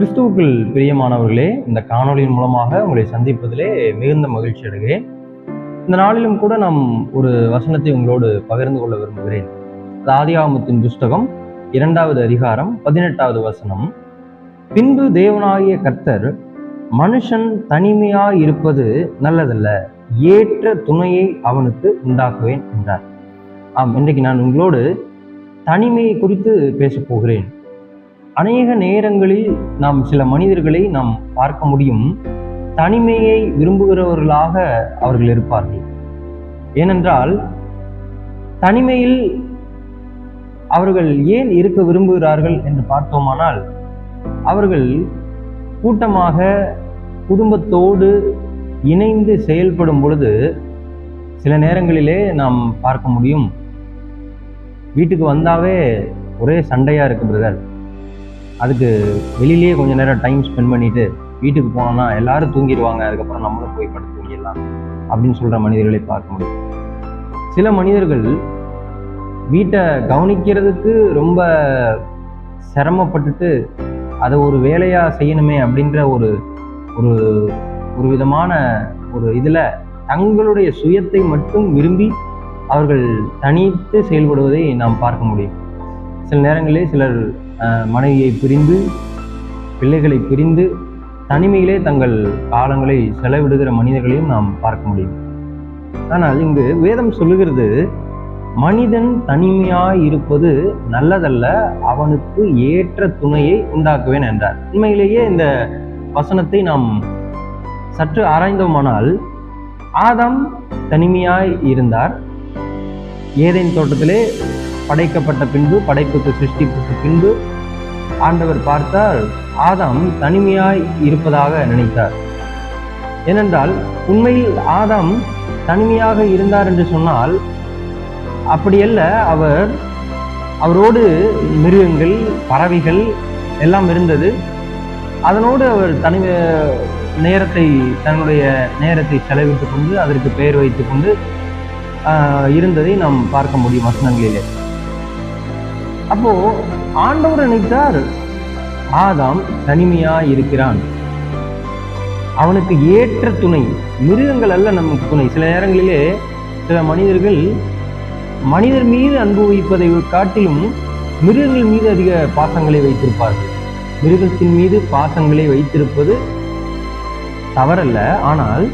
கிறிஸ்துவுக்குள் பிரியமானவர்களே இந்த காணொளியின் மூலமாக உங்களை சந்திப்பதிலே மிகுந்த மகிழ்ச்சி அடைகிறேன். இந்த நாளிலும் கூட நாம் ஒரு வசனத்தை உங்களோடு பகிர்ந்து கொள்ள விரும்புகிறேன். அது புஸ்தகம் இரண்டாவது அதிகாரம் பதினெட்டாவது வசனம். பின்பு தேவனாகிய கர்த்தர் மனுஷன் தனிமையாய் இருப்பது நல்லதல்ல ஏற்ற துணையை அவனுக்கு உண்டாக்குவேன் என்றார். ஆம் இன்றைக்கு நான் உங்களோடு தனிமையை குறித்து பேசப் போகிறேன். அநேக நேரங்களில் நாம் சில மனிதர்களை நாம் பார்க்க முடியும். தனிமையை விரும்புகிறவர்களாக அவர்கள் இருப்பார்கள். ஏனென்றால் தனிமையில் அவர்கள் ஏன் இருக்க விரும்புகிறார்கள் என்று பார்த்தோமானால் அவர்கள் கூட்டமாக குடும்பத்தோடு இணைந்து செயல்படும் பொழுது சில நேரங்களிலே நாம் பார்க்க முடியும். வீட்டுக்கு வந்தாவே ஒரே சண்டையாக இருக்கு பிரதர். அதுக்கு வெளியிலேயே கொஞ்சம் நேரம் டைம் ஸ்பெண்ட் பண்ணிவிட்டு வீட்டுக்கு போனோம்னா எல்லாரும் தூங்கிடுவாங்க. அதுக்கப்புறம் நம்மளும் போய் படுத்து தூங்கிடலாம் அப்படின்னு சொல்கிற மனிதர்களை பார்க்க முடியும். சில மனிதர்கள் வீட்டை கவனிக்கிறதுக்கு ரொம்ப சிரமப்பட்டுட்டு அதை ஒரு வேலையாக செய்யணுமே அப்படின்ற ஒரு ஒரு ஒரு விதமான ஒரு இதில் தங்களுடைய சுயத்தை மட்டும் விரும்பி அவர்கள் தனித்து செயல்படுவதை நாம் பார்க்க முடியும். சில நேரங்களில் சிலர் மனைவியை பிரிந்து பிள்ளைகளை பிரிந்து தனிமையிலே தங்கள் காலங்களை செலவிடுகிற மனிதர்களையும் நாம் பார்க்க முடியும். ஆனால் இங்கு வேதம் சொல்லுகிறது மனிதன் தனிமையாய் இருப்பது நல்லதல்ல அவனுக்கு ஏற்ற துணையை உண்டாக்குவேன் என்றார். உண்மையிலேயே இந்த வசனத்தை நாம் சற்று ஆராய்ந்தோமானால் ஆதாம் தனிமையாய் இருந்தார் ஏதேன் தோட்டத்திலே படைக்கப்பட்ட பின்பு படைப்புக்கு சிருஷ்டிப்புக்கு பின்பு ஆண்டவர் பார்த்தால் ஆதாம் தனிமையாய் இருப்பதாக நினைத்தார். ஏனென்றால் உண்மையில் ஆதாம் தனிமையாக இருந்தார் என்று சொன்னால் அப்படியல்ல அவர் அவரோடு மிருகங்கள் பறவைகள் எல்லாம் இருந்தது. அதனோடு அவர் தனி நேரத்தை தன்னுடைய நேரத்தை செலவிட்டு கொண்டு அதற்கு பெயர் வைத்து கொண்டு இருந்ததை நாம் பார்க்க முடியும் வசனங்களிலே. அப்போ ஆண்டவர் நினைத்தார் ஆதாம் தனிமையா இருக்கிறான் அவனுக்கு ஏற்ற துணை மிருகங்கள் அல்ல நமக்கு துணை. சில நேரங்களிலே சில மனிதர்கள் மனிதர் மீது அன்பு வைப்பதை காட்டிலும் மிருகங்கள் மீது அதிக பாசங்களை வைத்திருப்பார்கள். மிருகத்தின் மீது பாசங்களை வைத்திருப்பது தவறல்ல. ஆனால்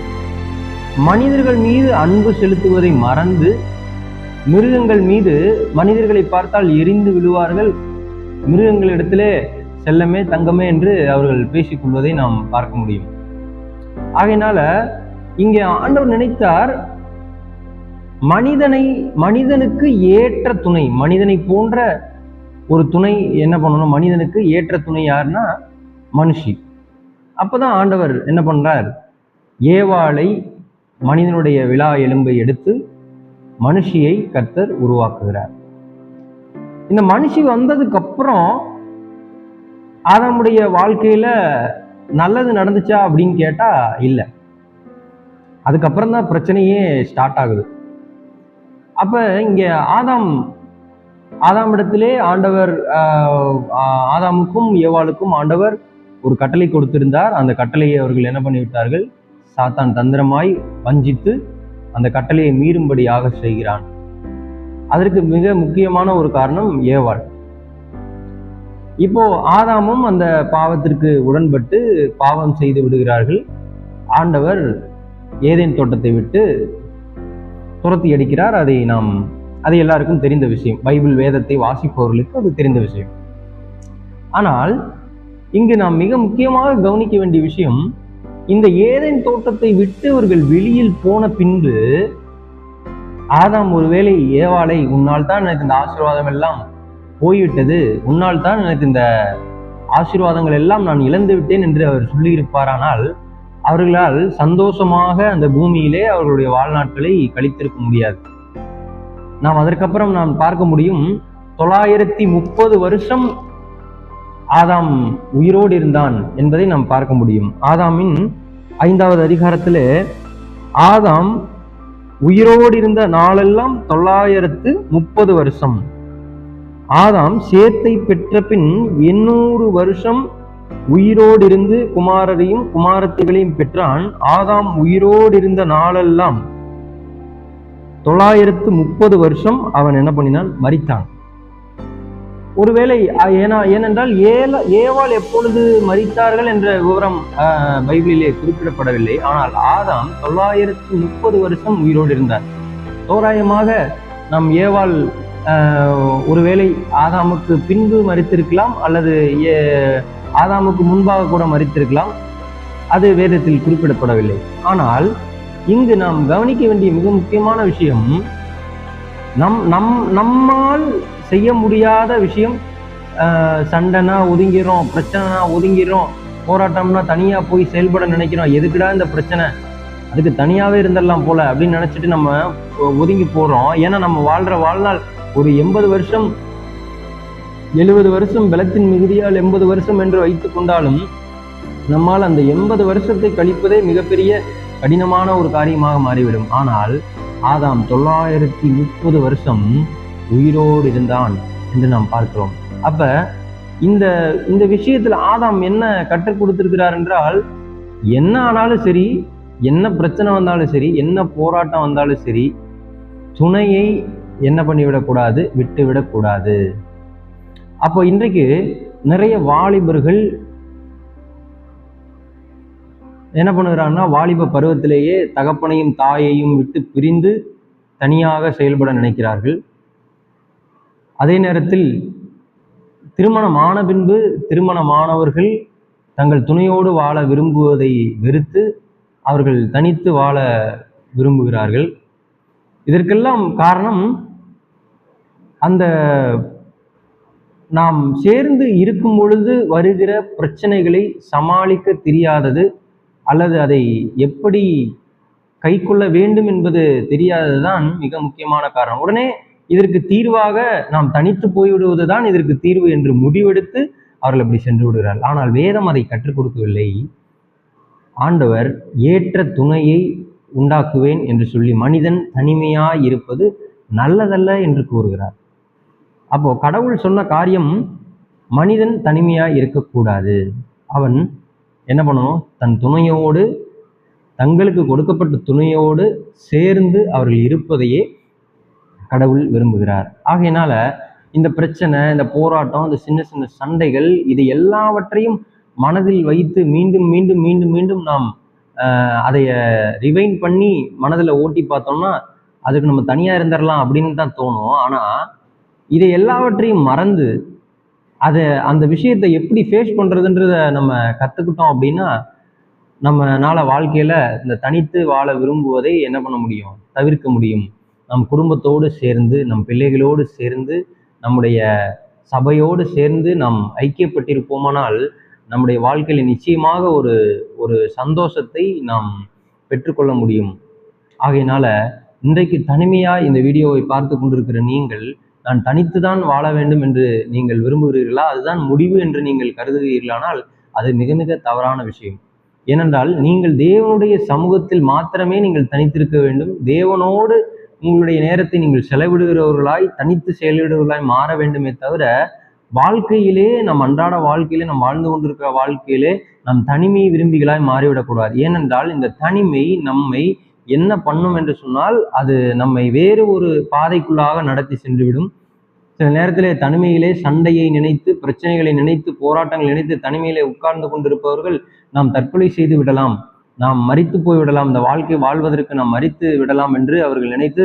மனிதர்கள் மீது அன்பு செலுத்துவதை மறந்து மிருகங்கள் மீது மனிதர்களை பார்த்தால் எரிந்து விழுவார்கள். மிருகங்களிடத்திலே செல்லமே தங்கமே என்று அவர்கள் பேசிக்கொள்வதை நாம் பார்க்க முடியும். ஆகையினால இங்கே ஆண்டவர் நினைத்தார் மனிதனை மனிதனுக்கு ஏற்ற துணை மனிதனை போன்ற ஒரு துணை என்ன பண்ணணும்? மனிதனுக்கு ஏற்ற துணை யாருன்னா மனுஷி. அப்போதான் ஆண்டவர் என்ன பண்றார்? ஏவாளை மனிதனுடைய விழா எலும்பை எடுத்து மனுஷியை கர்த்தர் உருவாக்குகிறார். இந்த மனுஷி வந்ததுக்கு அப்புறம் ஆதாமுடைய வாழ்க்கையில நல்லது நடந்துச்சா அப்படின்னு கேட்டா இல்ல. அதுக்கப்புறம் தான் பிரச்சனையே ஸ்டார்ட் ஆகுது. அப்ப இங்க ஆதாம் ஆதாம் இடத்திலே ஆண்டவர் ஆதாமுக்கும் ஏவாளுக்கும் ஆண்டவர் ஒரு கட்டளை கொடுத்திருந்தார். அந்த கட்டளையை அவர்கள் என்ன பண்ணிவிட்டார்கள்? சாத்தான் தந்திரமாய் வஞ்சித்து அந்த கட்டளையை மீறும்படியாக செய்கிறான். அதற்கு மிக முக்கியமான ஒரு காரணம் ஏவாள். இப்போ ஆதாமும் அந்த பாவத்திற்கு உடன்பட்டு பாவம் செய்து விடுகிறார்கள். ஆண்டவர் ஏதேன் தோட்டத்தை விட்டு துரத்தி அடிக்கிறார். அதை நாம் அது எல்லாருக்கும் தெரிந்த விஷயம். பைபிள் வேதத்தை வாசிப்பவர்களுக்கு அது தெரிந்த விஷயம். ஆனால் இங்கு நாம் மிக முக்கியமாக கவனிக்க வேண்டிய விஷயம் இந்த ஏதேன் தோட்டத்தை விட்டு அவர்கள் வெளியில் போன பின்பு ஆதாம் ஒருவேளை ஏவாளை உன்னால் தான் எனக்கு இந்த ஆசீர்வாதம் எல்லாம் போய்விட்டது உன்னால் தான் எனக்கு இந்த ஆசீர்வாதங்கள் எல்லாம் நான் இழந்து விட்டேன் என்று அவர் சொல்லியிருப்பாரானால் அவர்களால் சந்தோஷமாக அந்த பூமியிலே அவர்களுடைய வாழ்நாட்களை கழித்திருக்க முடியாது. நாம் அதற்கப்புறம் நாம் பார்க்க முடியும் தொள்ளாயிரத்தி முப்பது வருஷம் ஆதாம் உயிரோடு இருந்தான் என்பதை நாம் பார்க்க முடியும். ஆதாமின் ஐந்தாவது அதிகாரத்தில் ஆதாம் உயிரோடு இருந்த நாளெல்லாம் தொள்ளாயிரத்து முப்பது வருஷம். ஆதாம் சேத்தை பெற்ற பின் எண்ணூறு வருஷம் உயிரோடு இருந்து குமாரரையும் குமாரத்திகளையும் பெற்றான். ஆதாம் உயிரோடு இருந்த நாளெல்லாம் தொள்ளாயிரத்து முப்பது வருஷம் அவன் என்ன பண்ணினான்? மறித்தான் ஒருவேளை ஏனா ஏனென்றால் ஏல ஏவாள் எப்பொழுது மறித்தார்கள் என்ற விவரம் பைபிளிலே குறிப்பிடப்படவில்லை. ஆனால் ஆதாம் தொள்ளாயிரத்து முப்பது வருஷம் உயிரோடு இருந்தார். தோராயமாக நம் ஏவாள் ஒருவேளை ஆதாமுக்கு பின்பு மறித்திருக்கலாம் அல்லது ஏ- ஆதாமுக்கு முன்பாக கூட மறித்திருக்கலாம் அது வேதத்தில் குறிப்பிடப்படவில்லை. ஆனால் இங்கு நாம் கவனிக்க வேண்டிய மிக முக்கியமான விஷயம் நம் நம் நம்மால் செய்ய முடியாத விஷயம் சண்டைனா ஒதுங்கிறோம் பிரச்சனைனா ஒதுங்கிறோம் போராட்டம்னா தனியாக போய் செயல்பட நினைக்கிறோம் எதுக்குடா இந்த பிரச்சனை? அதுக்கு தனியாகவே இருந்துடலாம் போல அப்படின்னு நினச்சிட்டு நம்ம ஒதுங்கி போகிறோம் ஏன்னா நம்ம வாழ்கிற வாழ்நாள் ஒரு எண்பது வருஷம் எழுபது வருஷம் பலத்தின் மிகுதியால் எண்பது வருஷம் என்று வைத்து கொண்டாலும் நம்மால் அந்த எண்பது வருஷத்தை கழிப்பதே மிகப்பெரிய கடினமான ஒரு காரியமாக மாறிவிடும். ஆனால் ஆதாம் தொள்ளாயிரத்தி முப்பது வருஷம் உயிரோடு இருந்தான் என்று நாம் பார்க்கிறோம். அப்ப இந்த இந்த விஷயத்துல ஆதாம் என்ன கற்றுக் கொடுத்திருக்கிறார் என்றால் என்ன ஆனாலும் சரி என்ன பிரச்சனை வந்தாலும் சரி என்ன போராட்டம் வந்தாலும் சரி துணையை என்ன பண்ணிவிடக்கூடாது விட்டு விடக்கூடாது அப்போ இன்றைக்கு நிறைய வாலிபர்கள் என்ன பண்ணுகிறாங்கன்னா வாலிப பருவத்திலேயே தகப்பனையும் தாயையும் விட்டு பிரிந்து தனியாக செயல்பட நினைக்கிறார்கள். அதே நேரத்தில் திருமணமான பின்பு திருமணமானவர்கள் தங்கள் துணையோடு வாழ விரும்புவதை வெறுத்து அவர்கள் தனித்து வாழ விரும்புகிறார்கள். இதற்கெல்லாம் காரணம் அந்த நாம் சேர்ந்து இருக்கும் பொழுது வருகிற பிரச்சனைகளை சமாளிக்க தெரியாதது அல்லது அதை எப்படி கைக்கொள்ள வேண்டும் என்பது தெரியாததுதான் மிக முக்கியமான காரணம். உடனே இதற்கு தீர்வாக நாம் தனித்து போய்விடுவதுதான் இதற்கு தீர்வு என்று முடிவெடுத்து அவர்கள் அப்படி சென்று விடுகிறார் ஆனால் வேதம் அதை கற்றுக் கொடுக்கவில்லை. ஆண்டவர் ஏற்ற துணையை உண்டாக்குவேன் என்று சொல்லி மனிதன் தனிமையாய் இருப்பது நல்லதல்ல என்று கூறுகிறார். அப்போ கடவுள் சொன்ன காரியம் மனிதன் தனிமையாய் இருக்கக்கூடாது. அவன் என்ன பண்ணணும்? தன் துணையோடு தங்களுக்கு கொடுக்கப்பட்ட துணையோடு சேர்ந்து அவர்கள் இருப்பதையே கடவுள் விரும்புகிறார். ஆகையினால இந்த பிரச்சனை இந்த போராட்டம் இந்த சின்ன சின்ன சண்டைகள் இது எல்லாவற்றையும் மனதில் வைத்து மீண்டும் மீண்டும் மீண்டும் மீண்டும் நாம் அதைய ரிவைன் பண்ணி மனதில் ஓட்டி பார்த்தோம்னா அதுக்கு நம்ம தனியாக இருந்துடலாம் அப்படின்னு தான் தோணும். ஆனால் இதை எல்லாவற்றையும் மறந்து அதை அந்த விஷயத்தை எப்படி ஃபேஸ் பண்ணுறதுன்றத நம்ம கற்றுக்கிட்டோம் அப்படின்னா நம்மனால வாழ்க்கையில் இந்த தனித்து வாழ விரும்புவதை என்ன பண்ண முடியும்? தவிர்க்க முடியும். நம் குடும்பத்தோடு சேர்ந்து நம் பிள்ளைகளோடு சேர்ந்து நம்முடைய சபையோடு சேர்ந்து நாம் ஐக்கியப்பட்டிருப்போமானால் நம்முடைய வாழ்க்கையில் நிச்சயமாக ஒரு ஒரு சந்தோஷத்தை நாம் பெற்றுக்கொள்ள முடியும். ஆகையினால இன்றைக்கு தனிமையாக இந்த வீடியோவை பார்த்து கொண்டிருக்கிற நீங்கள் நான் தனித்து தான் வாழ வேண்டும் என்று நீங்கள் விரும்புகிறீர்களா? அதுதான் முடிவு என்று நீங்கள் கருதுகிறீர்களானால் அது மிக மிக தவறான விஷயம். ஏனென்றால் நீங்கள் தேவனுடைய சமூகத்தில் மாத்திரமே நீங்கள் தனித்திருக்க வேண்டும். தேவனோடு உங்களுடைய நேரத்தை நீங்கள் செலவிடுகிறவர்களாய் தனித்து செயலிடுவர்களாய் மாற வேண்டுமே தவிர வாழ்க்கையிலே நம் அன்றாட வாழ்க்கையிலே நாம் வாழ்ந்து கொண்டிருக்கிற வாழ்க்கையிலே நம் தனிமையை விரும்பிகளாய் மாறிவிடக்கூடாது. ஏனென்றால் இந்த தனிமை நம்மை என்ன பண்ணும் என்று சொன்னால் அது நம்மை வேறு ஒரு பாதைக்குள்ளாக நடத்தி சென்றுவிடும். சில நேரத்திலே தனிமையிலே சண்டையை நினைத்து பிரச்சனைகளை நினைத்து போராட்டங்களை நினைத்து தனிமையிலே உட்கார்ந்து கொண்டிருப்பவர்கள் நாம் தற்கொலை செய்து விடலாம். நாம் மறித்து போய் விடலாம். இந்த வாழ்க்கை வாழ்வதற்கு நாம் மறித்து விடலாம் என்று அவர்கள் நினைத்து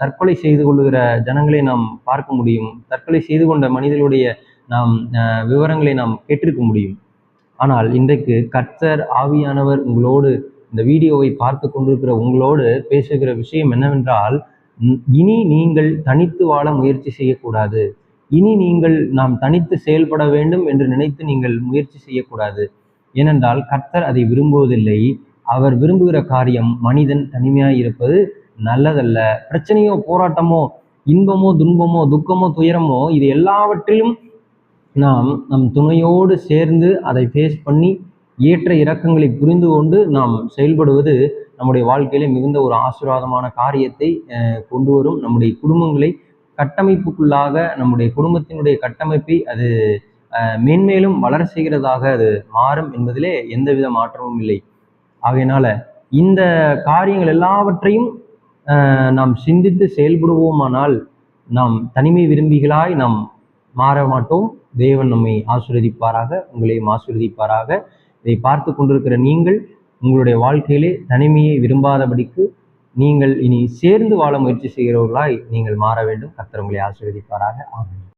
தற்கொலை செய்து கொள்ளுகிற ஜனங்களை நாம் பார்க்க முடியும். தற்கொலை செய்து கொண்ட மனிதர்களுடைய நாம் விவரங்களை நாம் கேட்டிருக்க முடியும். ஆனால் இன்றைக்கு கர்த்தர் ஆவியானவர் உங்களோடு இந்த வீடியோவை பார்த்து கொண்டிருக்கிற உங்களோடு பேசுகிற விஷயம் என்னவென்றால் இனி நீங்கள் தனித்து வாழ முயற்சி செய்யக்கூடாது. இனி நீங்கள் நாம் தனித்து செயல்பட வேண்டும் என்று நினைத்து நீங்கள் முயற்சி செய்யக்கூடாது. ஏனென்றால் கர்த்தர் அதை விரும்புவதில்லை. அவர் விரும்புகிற காரியம் மனிதன் தனிமையாக இருப்பது நல்லதல்ல. பிரச்சனையோ போராட்டமோ இன்பமோ துன்பமோ துக்கமோ துயரமோ இது எல்லாவற்றிலும் நாம் நம் துணையோடு சேர்ந்து அதை ஃபேஸ் பண்ணி ஏற்ற இறக்கங்களை புரிந்து கொண்டு நாம் செயல்படுவது நம்முடைய வாழ்க்கையில மிகுந்த ஒரு ஆசீர்வாதமான காரியத்தை கொண்டு வரும் நம்முடைய குடும்பங்களை கட்டமைப்புக்குள்ளாக நம்முடைய குடும்பத்தினுடைய கட்டமைப்பை அது மேன்மேலும் வளர செய்கிறதாக அது மாறும் என்பதிலே எந்தவித மாற்றமும் இல்லை. ஆகையினால இந்த காரியங்கள் எல்லாவற்றையும் நாம் சிந்தித்து செயல்படுவோமானால் நாம் தனிமை விரும்பிகளாய் நாம் மாற மாட்டோம். தேவன் நம்மை ஆசிர்வதிப்பாராக உங்களையும் ஆசீர்வதிப்பாராக. இதை பார்த்து கொண்டிருக்கிற நீங்கள் உங்களுடைய வாழ்க்கையிலே தனிமையை விரும்பாதபடிக்கு நீங்கள் இனி சேர்ந்து வாழ முயற்சி செய்கிறவர்களாய் நீங்கள் மாற வேண்டும். கர்த்தர் உங்களை ஆசீர்வதிப்பாராக. ஆகும்